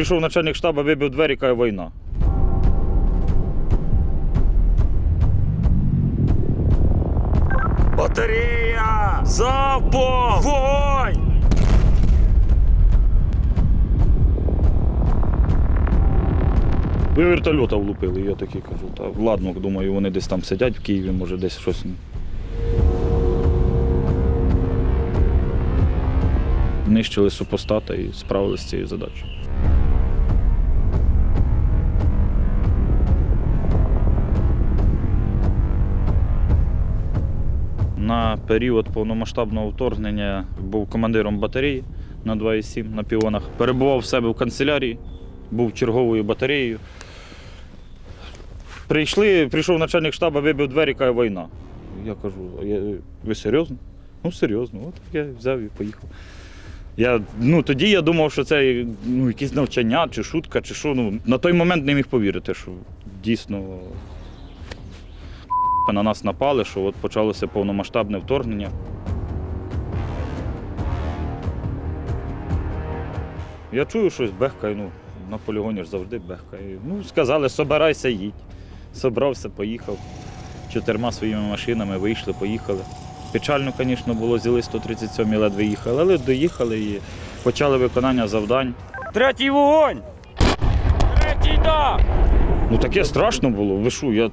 прийшов начальник штабу, вибив двері, каже війна. Батарея! Залпом! Вогонь! Ви вертольота влупили, я такий кажу. Та ладно, думаю, вони десь там сидять в Києві, може десь щось. Нищили супостата і справилися з цією задачею. На період повномасштабного вторгнення був командиром батареї на 2,7 на піонах. Перебував в себе в канцелярії, був черговою батареєю. Прийшли, прийшов начальник штабу, вибив двері, каже війна. Я кажу, «А я, ви серйозно? Ну, серйозно. От я взяв і поїхав. Я, ну, тоді я думав, що це ну, якісь навчання, чи шутка, чи що. Ну, на той момент не міг повірити, що дійсно на нас напали, що от почалося повномасштабне вторгнення. Я чую щось бехкає, ну, на полігоні ж завжди бехкає. Ну, сказали, собирайся, їдь. Собрався, поїхав. Чотирма своїми машинами вийшли, поїхали. Печально, звісно, було, зіли 137 ледве їхали, але доїхали і почали виконання завдань. Третій вогонь! Третій да! Ну таке страшно було. Ви що, я...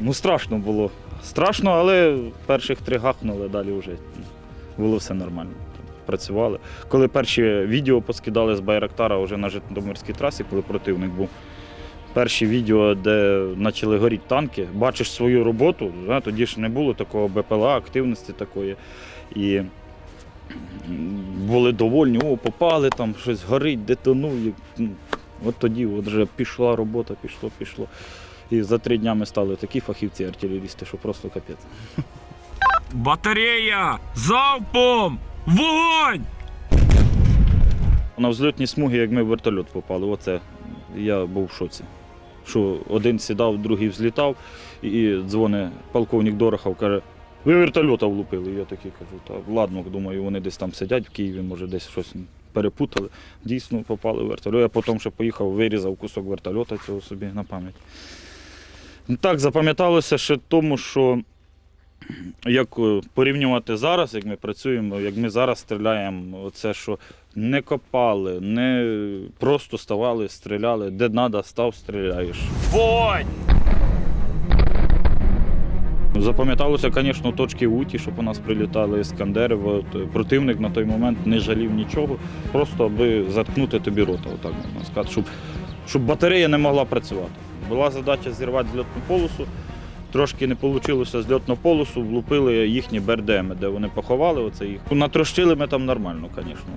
Ну страшно було. Страшно, але перших три гахнули, далі вже було все нормально. Працювали. Коли перші відео поскидали з Байрактара вже на Житомирській трасі, коли противник був. Перші відео, де почали горіти танки, бачиш свою роботу, тоді ж не було такого БПЛА, активності такої. І були довольні, о, попали, там щось горить, детонує. От тоді от вже пішла робота, пішло, пішло. І за три дня ми стали такі фахівці артилерісти, що просто капець. Батарея! Залпом! Вогонь! На взльотній смугі, як ми в вертольот попали, оце я був в шоці. Що один сідав, другий взлітав, і дзвони полковник Дорохов каже, ви вертольота влупили. Я такий кажу, та ладно, думаю, вони десь там сидять в Києві, може десь щось перепутали. Дійсно попали в вертольот. Я потім ще поїхав, вирізав кусок вертольота цього собі на пам'ять. Так, запам'яталося ще тому, що як е, порівнювати зараз, як ми працюємо, як ми зараз стріляємо, оце що не копали, не просто ставали, стріляли, де треба, став, стріляєш. Вогонь! Запам'яталося, звісно, точки Уті, щоб у нас прилітали іскандери. От, е, противник на той момент не жалів нічого, просто аби заткнути тобі рота, отак можна сказати, щоб, щоб батарея не могла працювати. Була задача зірвати зльотну полосу. Трошки не вийшло з льотну полосу, влупили їхні БРДМи, де вони поховали оце їх. Натрощили ми там нормально, звісно.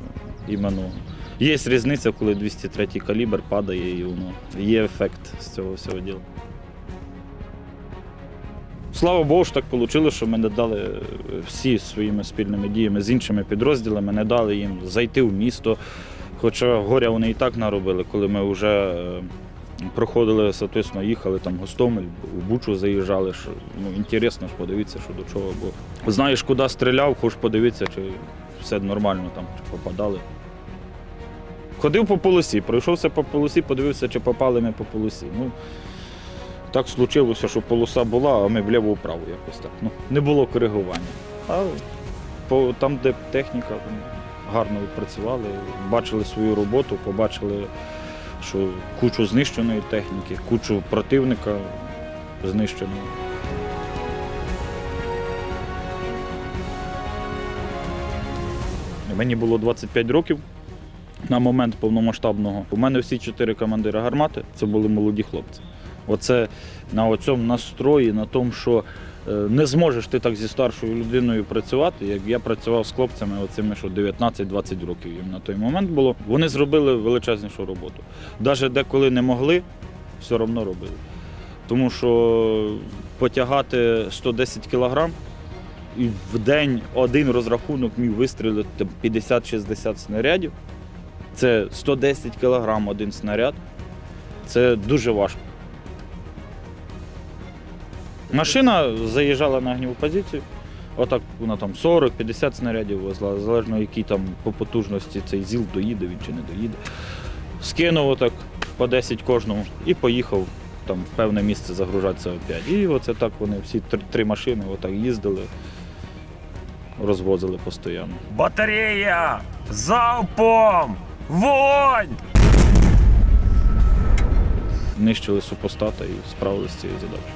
Іменно. Є різниця, коли 203 калібр падає і воно є ефект з цього всього діла. Слава Богу, що так вийшло, що ми не дали е, всі своїми спільними діями з іншими підрозділами, не дали їм зайти в місто. Хоча горя вони і так наробили, коли ми вже е, проходили, соответственно, їхали там Гостомель, в Бучу заїжджали. Що, ну, інтересно ж подивитися, що до чого. Бо знаєш, куди стріляв, хочеш подивитися, чи все нормально там, чи попадали. Ходив по полосі, пройшовся по полосі, подивився, чи попали ми по полосі. Ну, так случилося, що полоса була, а ми вліво-вправо якось так. Ну, не було коригування. А по, там, де техніка, гарно відпрацювали, бачили свою роботу, побачили, що кучу знищеної техніки, кучу противника знищеного. Мені було 25 років на момент повномасштабного. У мене всі чотири командири гармати це були молоді хлопці. Оце на цьому настрої, на тому, що не зможеш ти так зі старшою людиною працювати, як я працював з хлопцями, оцими, що 19-20 років їм на той момент було. Вони зробили величезнішу роботу. Навіть деколи не могли, все одно робили. Тому що потягати 110 кілограм і в день один розрахунок міг вистрілити 50-60 снарядів. Це 110 кілограм один снаряд. Це дуже важко. Машина заїжджала на огніву позицію. Отак вона там 40-50 снарядів везла, залежно який там по потужності цей ЗІЛ доїде він чи не доїде. скинув отак по 10 кожному і поїхав там в певне місце загружатися опять. І оце так вони всі три, три машини отак їздили, розвозили постійно. Батарея! Залпом! Вогонь! Нищили супостата і справилися з цією задачею.